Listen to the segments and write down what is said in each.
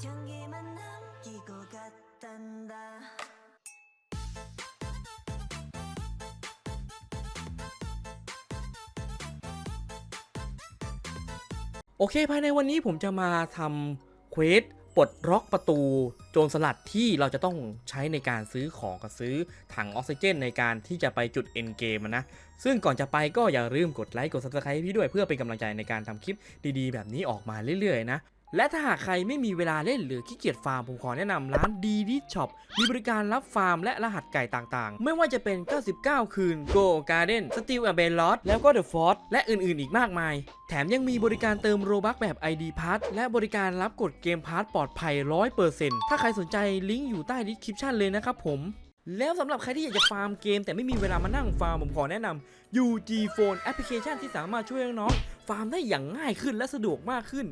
향기만 남기고 갔단다 โอเค ภายในวันนี้ผมจะมาทำเควสปลดล็อกประตูโจรสลัดที่เราจะต้องใช้ในการซื้อของกับซื้อถังออกซิเจนในการที่จะไปจุดเอ็นเกมนะ ซึ่งก่อนจะไปก็อย่าลืมกดไลค์กด subscribe ให้พี่ด้วยเพื่อเป็นกำลังใจในการทำคลิปดีๆ แบบนี้ออกมาเรื่อยๆนะ และถ้าหากใครไม่มีเวลาเล่นหรือขี้เกียจฟาร์ม ผมขอแนะนำร้านดีดิช็อปมีบริการรับฟาร์มและรหัสไก่ต่างๆ ไม่ว่าจะเป็น 99 คืน Go Garden Steel a b e l o t แล้วก็ The Force และอื่นๆอีกมากมาย แถมยังมีบริการเติมโรบัคแบบ ID Pass และบริการรับกดเกมพาร์ทปลอดภัย 100%ถ้าใครสนใจลิงก์อยู่ใต้ดีคริปชันเลยนะครับผม แล้วสำหรับใครที่อยากจะฟาร์มเกม แต่ไม่มีเวลามานั่งฟาร์มผมขอแนะนำ UG Phone แอปพลิเคชันที่สามารถช่วยน้องๆฟาร์มได้อย่างง่ายขึ้นและสะดวกมากขึ้น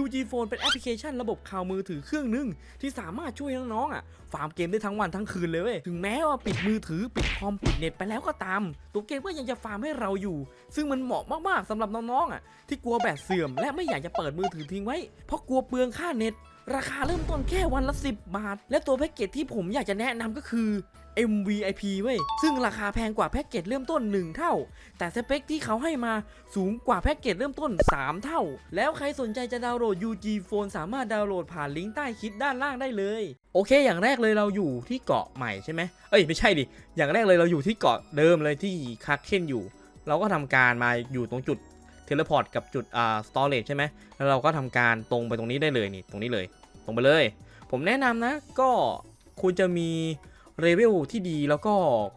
UG Phone เป็นแอปพลิเคชันระบบข่าวมือถือเครื่องหนึง ที่สามารถช่วยน้องๆอะฟาร์มเกมได้ทั้งวันทั้งคืนเลยเว้ยถึงแม้ว่าปิดมือถือปิดคอมปิดเน็ตไปแล้วก็ตาม ตัวเกมก็ยังจะฟาร์มให้เราอยู่ ซึ่งมันเหมาะมากๆสำหรับน้องๆอะที่กลัวแบตเสื่อม และไม่อยากจะเปิดมือถือทิ้งไว้เพราะกลัวเปลืองค่าเน็ต ราคาเริ่มต้นแค่วันละ 10 บาท และตัวแพ็กเกจที่ผมอยากจะแนะนำก็คือ MVIP เว้ย ซึ่งราคาแพงกว่าแพ็กเกจเริ่มต้น 1 เท่า แต่สเปคที่เขาให้มาสูงกว่าแพ็กเกจเริ่มต้น 3 เท่า แล้วใครสนใจจะดาวน์โหลด UG Phone สามารถดาวน์โหลดผ่านลิงก์ใต้คลิปด้านล่างได้เลย โอเค อย่างแรกเลยเราอยู่ที่เกาะใหม่ใช่ไหมเอ้ยไม่ใช่ดิ อย่างแรกเลยเราอยู่ที่เกาะเดิมเลยที่คาเคนอยู่ เราก็ทำการมาอยู่ตรงจุด เทเลพอร์ตกับจุดอ่าสตอเรจใช่ไหมแล้วเราก็ทำการตรงไปตรงนี้ได้เลยนี่ตรงนี้เลย ตรงไปเลย ผมแนะนำนะ ก็คุณจะมีเลเวลที่ดีแล้วก็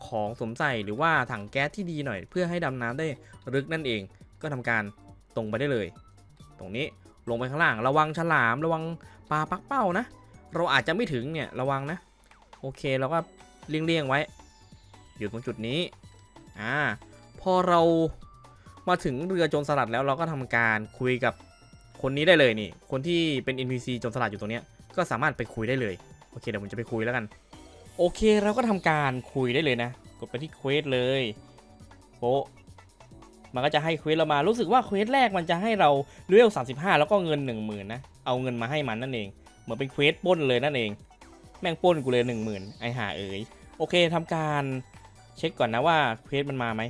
ของสวมใส่หรือว่าถังแก๊สที่ดีหน่อย เพื่อให้ดำน้ำได้ลึกนั่นเอง ก็ทำการตรงไปได้เลย ตรงนี้ลงไปข้างล่าง ระวังฉลามระวังปลาปักเป้านะ เราอาจจะไม่ถึงเนี่ยระวังนะ โอเคเราก็เลี่ยงๆไว้ อยู่ตรงจุดนี้อ่าพอเรา มาถึงเรือโจรสลัดแล้วเราก็ทำการคุยกับคนนี้ได้เลยนี่ คนที่เป็น NPC โจรสลัดอยู่ตรงเนี้ยก็สามารถไปคุยได้เลยโอเคเดี๋ยวผมจะไปคุยแล้วกัน โอเคเราก็ทำการคุยได้เลยนะ กดไปที่เควสเลยโปะมันก็จะให้เควสเรามารู้สึกว่าเควสแรกมันจะให้เราเลเวล35 แล้วก็เงิน 1 0,000นะเอาเงินมาให้มันนั่นเอง เหมือนเป็นเควสปล้นเลยนั่นเอง แม่งปล้นกูเลย 1 0,000ไอหาเอ๋ยโอเคทำการเช็คก่อนนะว่าเควสมันมาไหม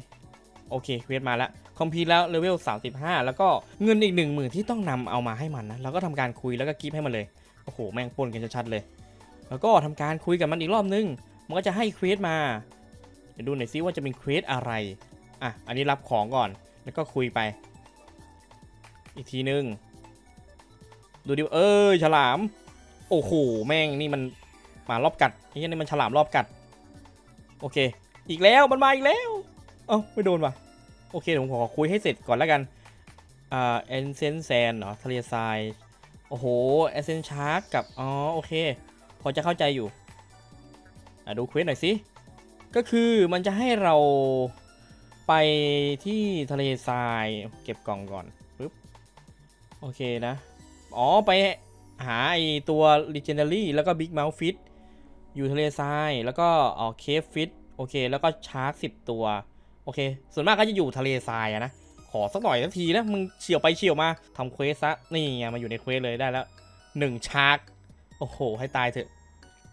โอเคเควสมาแล้วคอมพิวแล้วเลเวล35 แล้วก็เงินอีก1 0,000ที่ต้องนำเอามาให้มันนะเราก็ทำการคุยแล้วก็กิฟให้มันเลยโอ้โหแม่งปนกันชัดๆเลย แล้วก็ทำการคุยกับมันอีกรอบนึง มันก็จะให้เควสมาเดี๋ยวดูหน่อยซิว่าจะเป็นเควสอะไรอะอันนี้รับของก่อนแล้วก็คุยไป อีกทีนึงดูดิเออฉลาม โอ้โหแม่งนี่มันหมารอบกัดไอ้เหี้ยนี่มันฉลามรอบกัด โอเค อีกแล้วมันมาอีกแล้ว เอ้าไม่โดนว่ะ โอเคผมขอคุยให้เสร็จก่อนแล้วกันอ่าเอนเซนแซนเหรอทะเลทราย โอ้โหเอเซนชาร์กกับ อ๋อ โอเค พอจะเข้าใจอยู่อะดูเควสหน่อยสิ ก็คือมันจะให้เราไปที่ทะเลทราย เก็บกล่องก่อนปึ๊บโอเคนะ อ๋อ ไปหาไอตัว Legendary แล้วก็ Big Mouth Fish อยู่ทะเลทราย แล้วก็อ๋อเคฟฟิตโอเค แล้วก็ชาร์กสิบตัว โอเค ส่วนมากก็จะอยู่ทะเลทรายนะ ขอสักหน่อยสักทีนะ มึงเฉียวไปเฉียวมาทำเควสซะ นี่ไงมาอยู่ในเควสเลยได้แล้วหนึ่งชาร์กโอ้โห ให้ตายเถอะ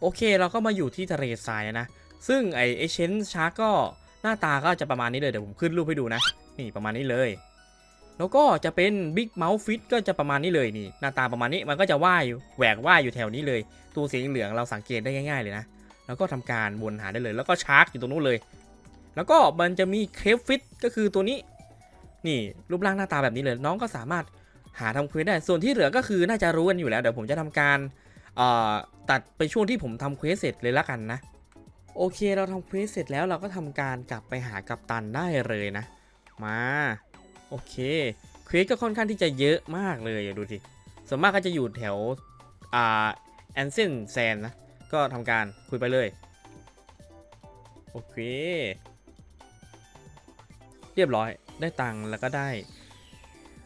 โอเค เราก็มาอยู่ที่ทะเลทรายนะ ซึ่งไอเอเชนชาร์กก็หน้าตาก็จะประมาณนี้เลย เดี๋ยวผมขึ้นรูปให้ดูนะ นี่ประมาณนี้เลย แล้วก็จะเป็น Big Mouth Fish ก็จะประมาณนี้เลยนี่ หน้าตาประมาณนี้มันก็จะว่ายอยู่แหวกว่ายอยู่แถวนี้เลย ตัวสีเหลืองเราสังเกตได้ง่าย ๆเลยนะ แล้วก็ทำการวนหาได้เลย แล้วก็ชาร์กอยู่ตรงนู้นเลย แล้วก็มันจะมีเคฟฟิตก็คือตัวนี้นี่รูปร่างหน้าตาแบบนี้เลย น้องก็สามารถหาทำเควสได้ ส่วนที่เหลือก็คือน่าจะรู้กันอยู่แล้ว เดี๋ยวผมจะทำการตัดไปช่วงที่ผมทำเควสเสร็จเลยละกันนะ โอเคเราทำเควสเสร็จแล้วเราก็ทำการกลับไปหากัปตันได้เลยนะ มาโอเคเควสก็ค่อนข้างที่จะเยอะมากเลยดูสิส่วนมากก็จะอยู่แถวอ่าแอนเซนแซนนะ ก็ทำการคุยไปเลย โอเค เรียบร้อยได้ตังค์แล้วก็ได้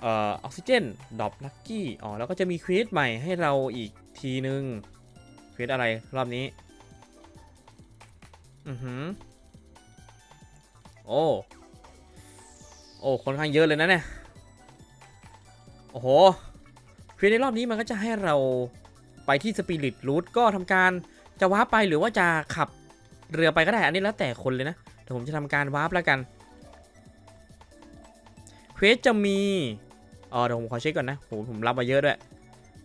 เอ่อออกซิเจนดรอปลักกี้อ๋อแล้วก็จะมีเควสใหม่ให้เราอีกทีนึงเควสอะไรรอบนี้ อือหือโอ้โอ้ค่อนข้างเยอะเลยนะเนี่ยโอ้โหเควสในรอบนี้มันก็จะให้เราไปที่สปิริตรูทก็ทำการจะวาร์ปไปหรือว่าจะขับเรือไปก็ได้อันนี้แล้วแต่คนเลยนะเดี๋ยวผมจะทำการวาร์ปแล้วกัน ควสจะมีอ๋อเดี๋ยวผมขอเช็คก่อนนะโหผมรับมาเยอะด้วย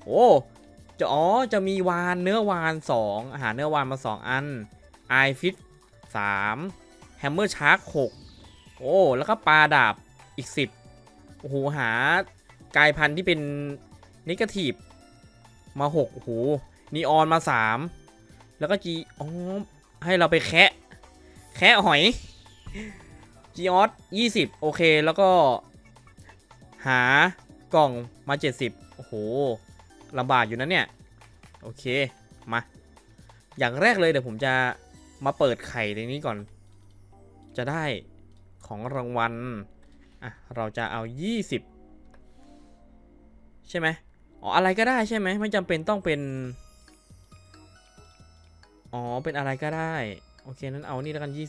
โอ้จะอ๋อจะมีวานเนื้อวาน2อาหารเนื้อวานมา 2 อันไอฟิต3แฮมเมอร์ชาร์ก6โอ้ แล้วก็ปลาดาบอีก 10 โอ้โห หากายพันธุ์ที่เป็นนิเกทีฟมา6โอ้โหนีออนมา 3 แล้วก็จีอ๋อให้เราไปแคะแคะหอยจีออส20 โอเค แล้วก็ หากล่องมา 70 โอ้โหลำบากอยู่นะเนี่ย โอเค มา อย่างแรกเลยเดี๋ยวผมจะมาเปิดไข่ในนี้ก่อน จะได้ของรางวัล อะ เราจะเอา 20 ใช่ไหมอ๋อ อะไรก็ได้ใช่ไหม ไม่จำเป็นต้องเป็น อ๋อ เป็นอะไรก็ได้ โอเค นั้นเอานี่แล้วกัน 20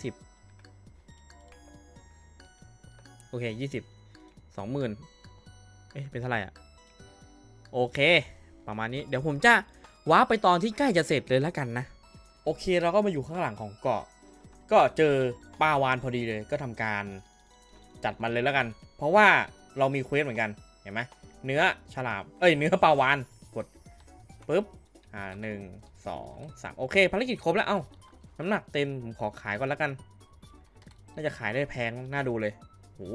โอเค 20 20,000 อ๊ะเป็นเท่าไหร่อะโอเค ประมาณนี้เดี๋ยวผมจะว้าไปตอนที่ใกล้จะเสร็จเลยแล้วกันนะ โอเคเราก็มาอยู่ข้างหลังของเกาะ ก็เจอปลาวานพอดีเลยก็ทำการจัดมันเลยแล้วกัน เพราะว่าเรามีเควสเหมือนกันเห็นไหมเนื้อฉลามเอ้ยเนื้อปลาวานกดปุ๊บอ่าหนึ่งสองสามโอเคภารกิจครบแล้วเอ้าน้ำหนักเต็มผมขอขายก่อนแล้วกัน น่าจะขายได้แพงน่าดูเลยโอ้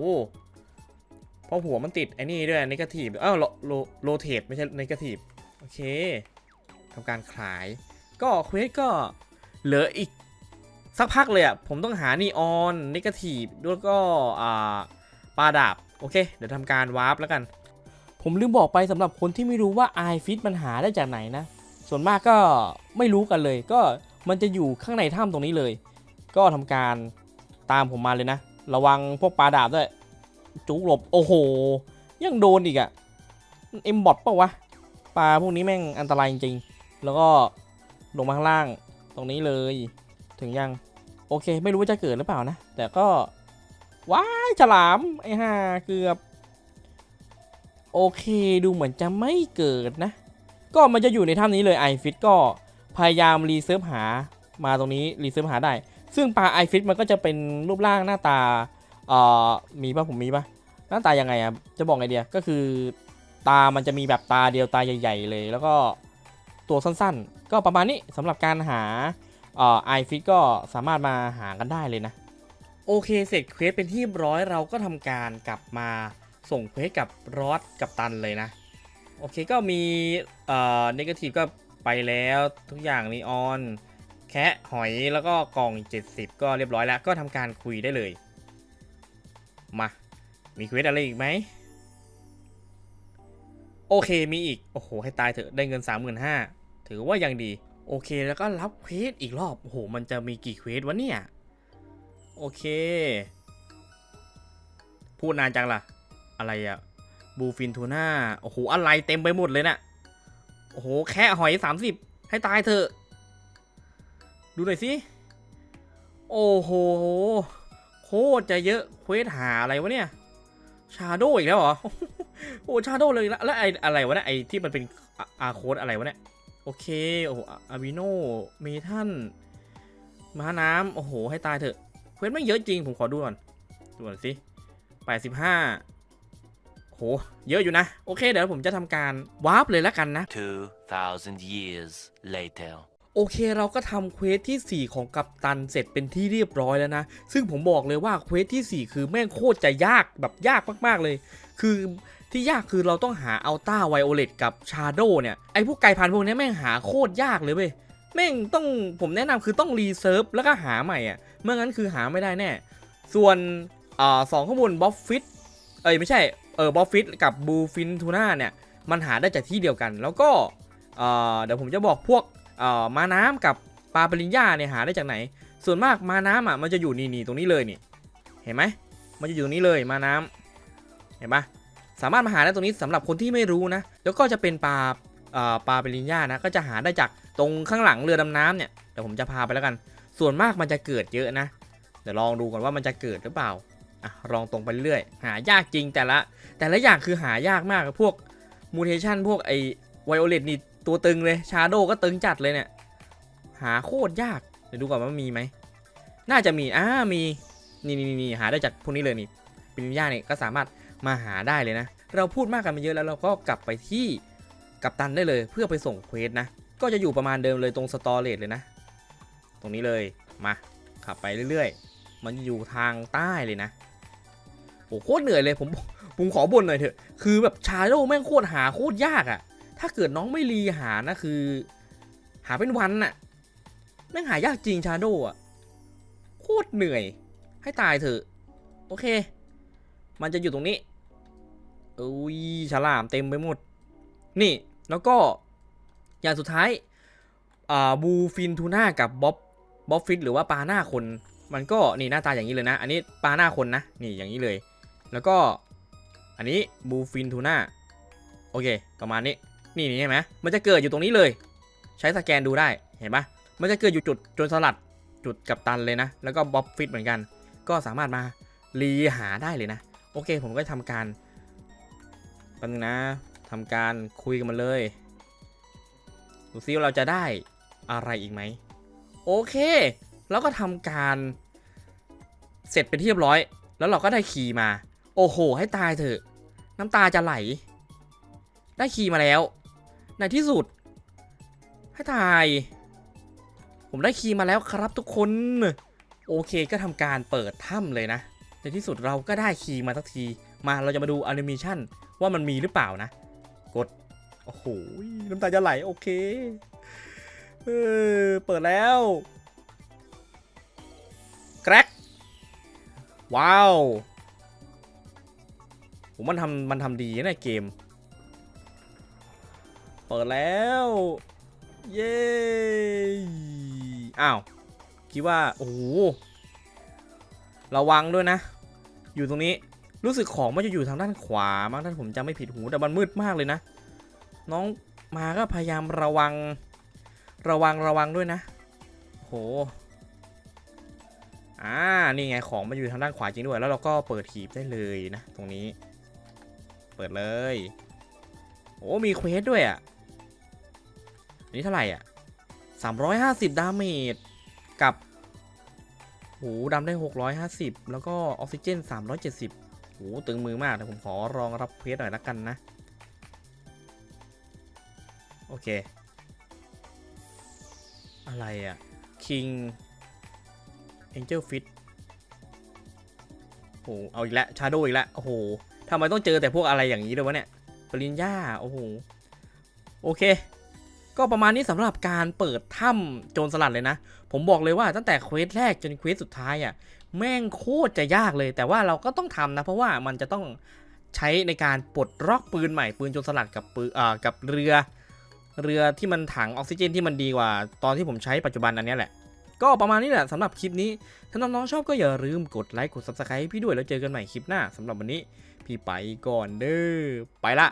ราะหัวมันติดไอ้นี่ด้วยนกาทีฟเอ้าโลโลโรเทตไม่ใช่นกาทีฟโอเคทำการขาย ก็เควสก็เหลืออีกสักพักเลยอะ ผมต้องหานีออนนกาทีฟด้วยก็อ่าปลาดาบ โอเค เดี๋ยวทำการวาร์ปแล้วกัน ผมลืมบอกไปสำหรับคนที่ไม่รู้ว่า i f i t มันหาได้จากไหนนะ ส่วนมากก็ไม่รู้กันเลย ก็มันจะอยู่ข้างในถ้ำตรงนี้เลย ก็ทำการตามผมมาเลยนะ ระวังพวกปลาดาบด้วย จุกหลบ โอ้โห ยังโดนอีกอะเอ็มบอทปะวะ ปลาพวกนี้แม่งอันตรายจริงๆ แล้วก็ลงมาข้างล่างตรงนี้เลย ถึงยัง โอเค ไม่รู้ว่าจะเกิดหรือเปล่านะ แต่ก็ ว้ายฉลาม ไอ้ห่าเกือบ โอเค ดูเหมือนจะไม่เกิดนะ ก็มันจะอยู่ในถ้ำนี้เลยไอฟิตก็พยายามรีเซิร์ฟหา มาตรงนี้รีเซิร์ฟหาได้ ซึ่งปลาไอฟิตมันก็จะเป็นรูปร่างหน้าตา อ่อมีป่ะผมมีป่ะหน้าตายังไงอะจะบอกไงเดียก็คือตามันจะมีแบบตาเดียวตาใหญ่ ๆ เลย แล้วก็ตัวสั้นๆ ก็ประมาณนี้สำหรับการหาไอฟิตก็สามารถมาหากันได้เลยนะ โอเคเสร็จเควสเป็นที่บร้อยเราก็ทำการกลับมาส่งเควสกับรอดกับตันเลยนะ โอเคก็มีเอ่อเนกาทีฟก็ไปแล้วทุกอย่างนีออน แคะหอยแล้วก็กล่อง 70 ก็เรียบร้อยแล้ว ก็ทำการคุยได้เลย มา มีเควสอะไรอีกไหม โอเคมีอีก โอ้โห ให้ตายเถอะได้เงิน 35,000ถือว่ายังดี โอเคแล้วก็รับเควสอีกรอบ โอ้โห มันจะมีกี่เควสวะเนี่ย โอเค พูดนานจังล่ะ อะไรอะบูฟินทูน่า โอ้โห อะไรเต็มไปหมดเลยนะ่ะโอ้โห แค่หอย 30 ให้ตายเถอะ ดูหน่อยสิ โอ้โห ตรจะเยอะเควสหาอะไรวะเนี่ยชาโดอีกแล้วเหรอโอ้ชาโดเลยละแล้วไออะไรวะเนี่ยไอที่มันเป็นอาโคดอะไรวะเนี่ยโอเคโอ้โหอาบิโนเมทันม้าน้ำโอ้โหให้ตายเถอะเควสไม่เยอะจริงผมขอดูก่อนดูก่อนสิ85โหเยอะอยู่นะ โอเคเดี๋ยวผมจะทำการวาร์ปเลยแล้วกันนะ2,000 years later. โอเคเราก็ทำเควสที่ 4 ของกัปตันเสร็จเป็นที่เรียบร้อยแล้วนะ ซึ่งผมบอกเลยว่าเควสที่ 4 คือแม่งโคตรจะยากแบบยากมากๆเลย คือที่ยากคือเราต้องหาอัลต้าไวโอเลตกับชาโดเนี่ย ไอพวกไก่พันธุ์พวกนี้แม่งหาโคตรยากเลยเว้ยแม่งต้องผมแนะนำคือต้องรีเซิร์ฟแล้วก็หาใหม่อะเมื่องั้นคือหาไม่ได้แน่ ส่วนอสองข้อมูลบอบฟิตเอ้ยไม่ใช่เออบอบฟิตกับบูฟินทูน่าเนี่ยมันหาได้จากที่เดียวกันแล้วก็เดี๋ยวผมจะบอกพวก เอ่อมาน้ำกับปลาปริญญาเนี่ยหาได้จากไหน ส่วนมากมาน้ำอะมันจะอยู่นี่นี่ตรงนี้เลยนี่ เห็นไหมมันจะอยู่ตรงนี้เลยมาน้ำเห็นปะสามารถมาหาได้ตรงนี้สำหรับคนที่ไม่รู้นะ แล้วก็จะเป็นปลาปลาปริญญานะ ก็จะหาได้จากตรงข้างหลังเรือดำน้ำเนี่ย เดี๋ยวผมจะพาไปแล้วกัน ส่วนมากมันจะเกิดเยอะนะ เดี๋ยวลองดูก่อนว่ามันจะเกิดหรือเปล่า อะ ลองตรงไปเรื่อย หายากจริงแต่ละ แต่ละอย่างคือหายากมาก พวกมูเทชันพวกไอไวโอเลตนี่ ตัวตึงเลยชาโดก็ตึงจัดเลยเนี่ย หาโคตรยาก เดี๋ยวดูก่อนว่ามีไหม น่าจะมี อ่า มี นี่นี่นี่หาได้จากพวกนี้เลยนี่ปิญญาเนี่ยก็สามารถมาหาได้เลยนะ เราพูดมากกันมาเยอะแล้วเราก็กลับไปที่กัปตันได้เลย เพื่อไปส่งเควสนะ ก็จะอยู่ประมาณเดิมเลยตรงสตอเรจเลยนะ ตรงนี้เลย มา ขับไปเรื่อยๆ มันอยู่ทางใต้เลยนะโอ้โคตรเหนื่อยเลยผมผมขอบ่นหน่อยเถอะ คือแบบชาโดแม่งโคตรหาโคตรยากอะ ถ้าเกิดน้องไม่รีหานะคือ หาเป็นวันน่ะแม่งหายากจริงชาโดอะโคตรเหนื่อย ให้ตายเถอะ โอเค มันจะอยู่ตรงนี้อุ้ยฉลามเต็มไปหมด นี่แล้วก็อย่างสุดท้ายอ่าบูฟินทูน่ากับบ๊อบบ๊อบฟิตหรือว่าปลาหน้าคน มันก็นี่หน้าตาอย่างนี้เลยนะ อันนี้ปลาหน้าคนนะ นี่อย่างนี้เลย แล้วก็อันนี้บูฟินทูน่าโอเค ประมาณนี้ นี่นี่เห็นไหมมันจะเกิดอยู่ตรงนี้เลย ใช้สแกนดูได้เห็นปะมันจะเกิดอยู่จุดจนสลัดจุดกับตันเลยนะ แล้วก็บ๊อบฟิตเหมือนกัน ก็สามารถมารีหาได้เลยนะ โอเคผมก็ทำการป๊บนึงนะทำการคุยกันมาเลยดูซิว่าเราจะได้อะไรอีกไหมโอเค แล้วก็ทำการเสร็จเป็นที่เรียบร้อย แล้วเราก็ได้คีย์มา โอ้โห ให้ตายเถอะ น้ำตาจะไหล ได้คีย์มาแล้ว ในที่สุด ให้ตาย ผมได้คีย์มาแล้วครับทุกคน โอเคก็ทำการเปิดถ้ำเลยนะ ในที่สุดเราก็ได้คีย์มาสักที มาเราจะมาดูแอนิเมชันว่ามันมีหรือเปล่านะ กด โอ้โห น้ำตาจะไหล โอเค เออ เปิดแล้วแกรกว้าว ผมมันทำมันทำดีนะเกม เปิดแล้ว เย้อ้าว คิดว่า โอ้โห ระวังด้วยนะ อยู่ตรงนี้ รู้สึกของมันจะอยู่ทางด้านขวามั้งถ้าผมจำไม่ผิดหู แต่มันมืดมากเลยนะ น้องมาก็พยายามระวัง ระวังระวังด้วยนะ โห อ่า นี่ไงของมันอยู่ทางด้านขวาจริงด้วย แล้วเราก็เปิดหีบได้เลยนะ ตรงนี้ เปิดเลย โอ้มีเควสด้วยอะ อันนี้เท่าไหร่อะ350ดาเมจกับโหดำได้650แล้วก็ออกซิเจน370โหตึงมือมากแต่ผมขอรองรับเควสหน่อยละกันนะ โอเค อะไรอะ King Angel Fit โอ้โหเอาอีกแล้วชาโดอีกแล้วโอ้โหทำไมต้องเจอแต่พวกอะไรอย่างนี้เลยวะเนี่ยปริญญาโอ้โห โอเค ก็ประมาณนี้สำหรับการเปิดถ้ำโจรสลัดเลยนะ ผมบอกเลยว่าตั้งแต่เควสแรกจนเควสสุดท้ายอะ่ะแม่งโคตรจะยากเลย แต่ว่าเราก็ต้องทำนะ เพราะว่ามันจะต้องใช้ในการปลดล็อกปืนใหม่ปืนโจรสลัดกับปืนอ่ากับเรือ เรือที่มันถังออกซิเจนที่มันดีกว่า ตอนที่ผมใช้ปัจจุบันอันนี้แหละ ก็ประมาณนี้แหละสำหรับคลิปนี้ ถ้าน้องๆชอบก็อย่าลืมกดไลค์กด subscribe ให้พี่ด้วยแล้วเจอกันใหม่คลิปหน้าสำหรับวันนี้ พี่ไปก่อนเด้อไปละ